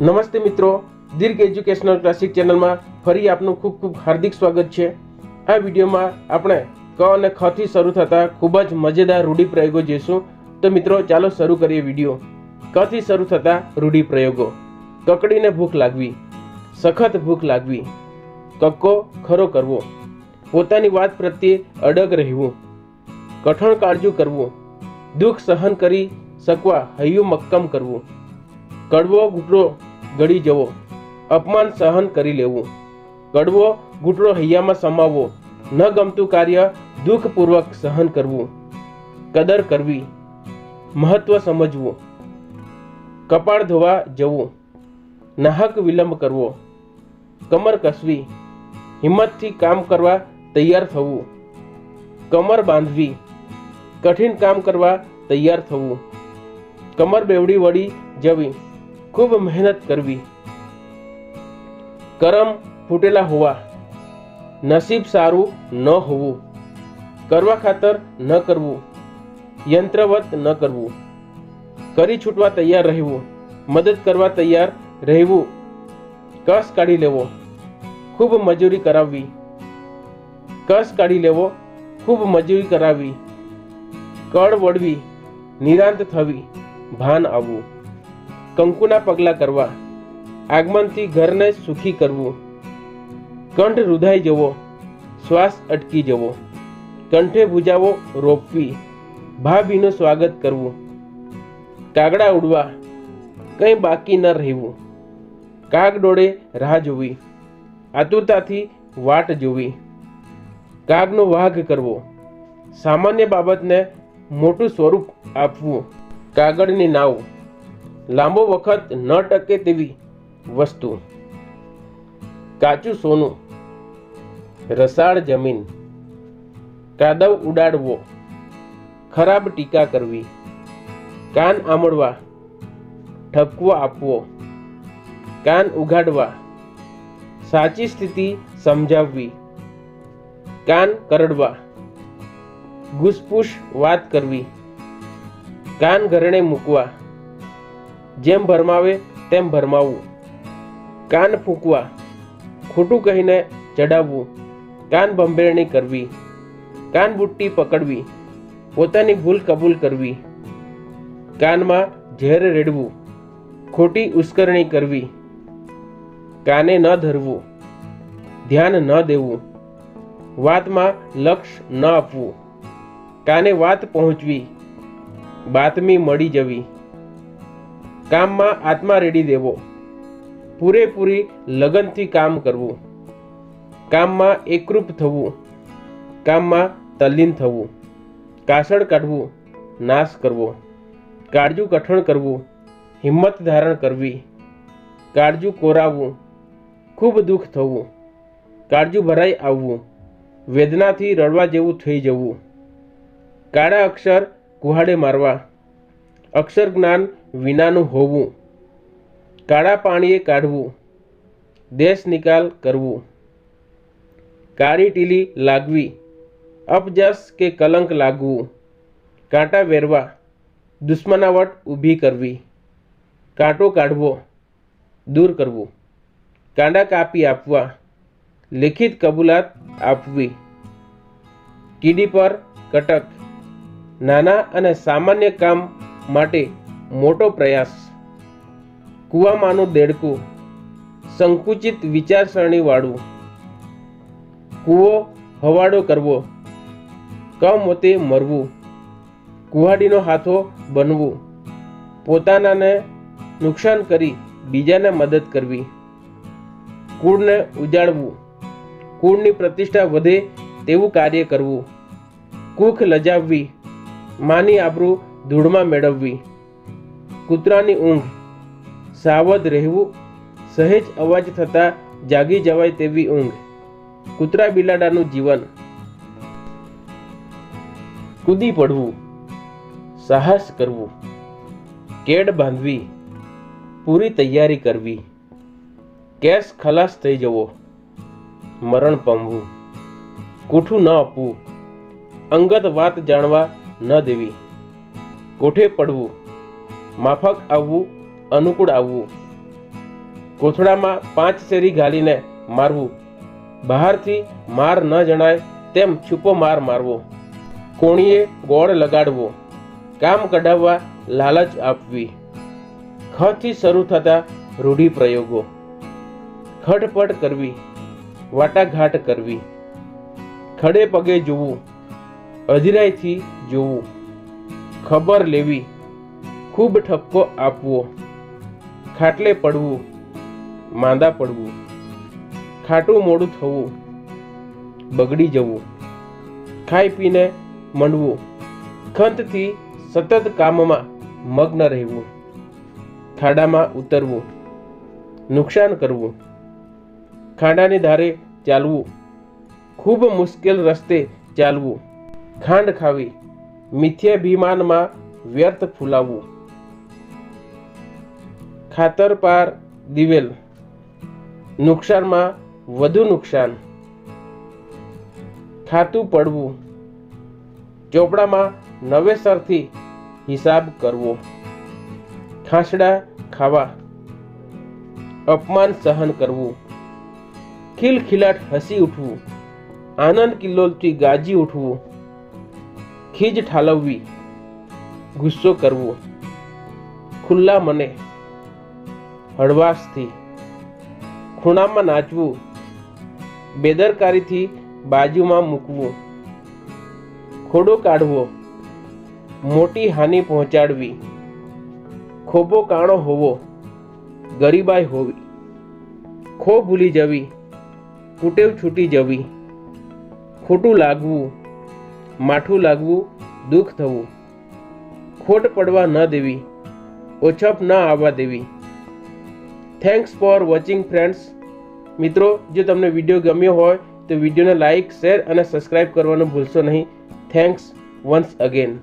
નમસ્તે મિત્રો, દીર્ઘ educational classic ચેનલમાં ફરી આપનું ખૂબ ખૂબ હાર્દિક સ્વાગત છે. આ વિડીયોમાં આપણે ક અને ખથી શરૂ થતા ખૂબ જ મજેદાર રૂઢિપ્રયોગો જોઈશું. તો મિત્રો, ચાલો શરૂ કરીએ વીડિયો. કથી શરૂ થતા રૂઢિપ્રયોગો. કકડીને ભૂખ લાગવી. સખત ભૂખ લાગવી. કક્કો ખરો કરવો. પોતાની વાત પ્રત્યે અડગ રહેવું. કઠણ કાળજું કરવું. દુઃખ સહન કરી શકવા હૈયું મક્કમ કરવું. કડવો ઘૂંટડો ગળી જવો, અપમાન સહન કરી લેવું. કડવો ઘૂંટડો હૈયામાં સમાવવો, ન ગમતું કાર્ય દુઃખપૂર્વક સહન કરવું. કદર કરવી, મહત્વ સમજવું. કપાળ ધોવા જવું, નાહક વિલંબ કરવો. કમર કસવી, હિંમતથી કામ કરવા તૈયાર થવું. કમર બાંધવી, કઠિન કામ કરવા તૈયાર થવું. કમર બેવડી વળી જવી. ખૂબ મહેનત કરવી. કરમ ફૂટેલા હોવા નસીબ સારું ન હોવું. કરવા ખાતર ન કરવું. યંત્રવત ન કરવું. કરી છૂટવા તૈયાર રહેવું. મદદ કરવા તૈયાર રહેવું. કસ કાઢી લેવો. ખૂબ મજૂરી કરાવવી. કસ કાઢી લેવો. ખૂબ મજૂરી કરાવવી. કળ વળવી. નિરાંત થવી. ભાન આવવું. કંકુના પગલા કરવા, આગમનથી ઘરને સુખી કરવું. કંઠ રૂધાઈ જવો, શ્વાસ અટકી જવો. કંઠે ભૂજાવો રોપવી, ભાભીનું સ્વાગત કરવું. કાગડા ઉડવા, કંઈ બાકી ન રહેવું. કાગ ડોળે રાહ જોવી, આતુરતાથી વાટ જોવી. કાગનો વાઘ કરવો, સામાન્ય બાબતને મોટું સ્વરૂપ આપવું. કાગળની નાવ લાંબો વખત ન ટકે તેવી વસ્તુ. કાચું સોનું, રસાળ જમીન, કાદવ ઉડાડવો, ખરાબ ટીકા કરવી, કાન આમળવા, ઠપકો આપવો, કાન ઉઘાડવા, સાચી સ્થિતિ સમજાવવી, કાન કરડવા, ઘૂસપૂસ વાત કરવી, કાન ઘરણે મૂકવા જેમ ભરમાવે તેમ ભરમાવવું કાન ફૂંકવા, ખોટું કહીને ચડાવવું કાન ભંભેરણી કરવી, કાન બુટ્ટી પકડવી, પોતાની ભૂલ કબૂલ કરવી, કાનમાં ઝેર રેડવું, ખોટી ઉશ્કરણી કરવી, કાને ન ધરવું, ધ્યાન ન દેવું, વાતમાં લક્ષ ન આપવું, કાને વાત પહોંચવી, બાતમી મળી જવી કામમાં આત્મા રેડી દેવો. પૂરેપૂરી લગનથી કામ કરવું. કામમાં એકરૂપ થવું. કામમાં તલ્લીન થવું. કાસળ કાઢવું. નાશ કરવો. કાળજું કઠણ કરવું. હિંમત ધારણ કરવી. કાળજું કોરાવવું. ખૂબ દુઃખ થવું. કાળજું ભરાઈ આવવું. વેદનાથી રડવા જેવું થઈ જવું. કાળા અક્ષર કુહાડે મારવા. અક્ષર જ્ઞાન વિનાનું હોવું, કાળા પાણીએ કાઢવું, દેશ નિકાલ કરવું, કાળી ટીલી લાગવી અપજસ કે કલંક લાગવું, કાંટા વેરવા, દુશ્મનાવટ ઊભી કરવી, કાંટો કાઢવો, દૂર કરવું, કાંડા કાપી આપવા, લિખિત કબૂલાત આપવી, કીડી પર કટક, નાના અને સામાન્ય કામ માટે મોટો પ્રયાસ. કૂવામાંનું દેડકું સંકુચિત વિચારસરણીવાળું. કૂવો હવાડો કરવો. કમોતે મરવું. કુહાડીનો હાથો બનવું. પોતાનાને નુકસાન કરી બીજાને મદદ કરવી. કુળને ઉજાડવું કુળની પ્રતિષ્ઠા વધે તેવું કાર્ય કરવું. કુખ લજાવવી. માની આબરૂ ધૂળમાં મેળવવી. કૂતરાની ઊંઘ સાવધ રહેવું, સહેજ અવાજ થતાં જાગી જવાય તેવી ઊંઘ. કૂતરા બિલાડાનું જીવન. કૂદી પડવું, સાહસ કરવું, કેડ બાંધવી, પૂરી તૈયારી કરવી. કેસ ખલાસ થઈ જવો, મરણ પામવું. કૂઠું ન આપવું, અંગત વાત જાણવા ન દેવી. કોઠે પડવું માફક આવવું, અનુકૂળ આવવું. કોથળામાં પાંચ શેરી ગાલીને મારવું. બહારથી માર ન જણાય તેમ છુપો માર મારવો. કોણીએ ગોળ લગાડવો. કામ કઢાવવા લાલચ આપવી. ખથી શરૂ થતા રૂઢિપ્રયોગો. ખટપટ કરવી. વાટાઘાટ કરવી. ખડે પગે જોવું. અધિરાયથી જોવું. ખબર લેવી. ખૂબ ઠપકો આપવો. ખાટલે પડવું, માંદા પડવું, ખાટું મોડું થવું, બગડી જવું, ખાઈ પીને મંડવું, ખંતથી સતત કામમાં મગ્ન રહેવું ખાડામાં ઉતરવું, નુકસાન કરવું, ખાડાની ધારે ચાલવું, ખૂબ મુશ્કેલ રસ્તે ચાલવું, ખાંડ ખાવી, મિથ્યાભિમાનમાં વ્યર્થ ફૂલાવવું ખાતર પાર દિવેલ. નુકસાનમાં વધુ નુકસાન. ખાતું પડવું. ચોપડામાં નવેસરથી હિસાબ કરવો. ખાંસડા ખાવા. અપમાન સહન કરવું. ખિલખિલાટ હસી ઉઠવું. આનંદ કિલ્લોલથી ગાજી ઉઠવું. ખીજ ઠાલવવી. ગુસ્સો કરવો. ખુલ્લા મને હળવાશથી ખૂણામાં નાચવું, બેદરકારીથી બાજુમાં મૂકવું, ખોડો કાઢવો, મોટી હાનિ પહોંચાડવી ખોબો કાણો હોવો, ગરીબાઈ હોવી, ખો ભૂલી જવી, કુટેવ છૂટી જવી, ખોટું લાગવું, માઠું લાગવું, દુઃખ થવું, ખોટ પડવા ન દેવી, ઓછપ ન આવવા દેવી થેન્ક્સ ફોર વોચિંગ ફ્રેન્ડ્સ મિત્રો, જો તમને વીડિયો ગમ્યો હોય, તો વિડીયોને લાઇક શેર અને સબસ્ક્રાઇબ કરવાનું ભૂલશો નહીં. Thanks once again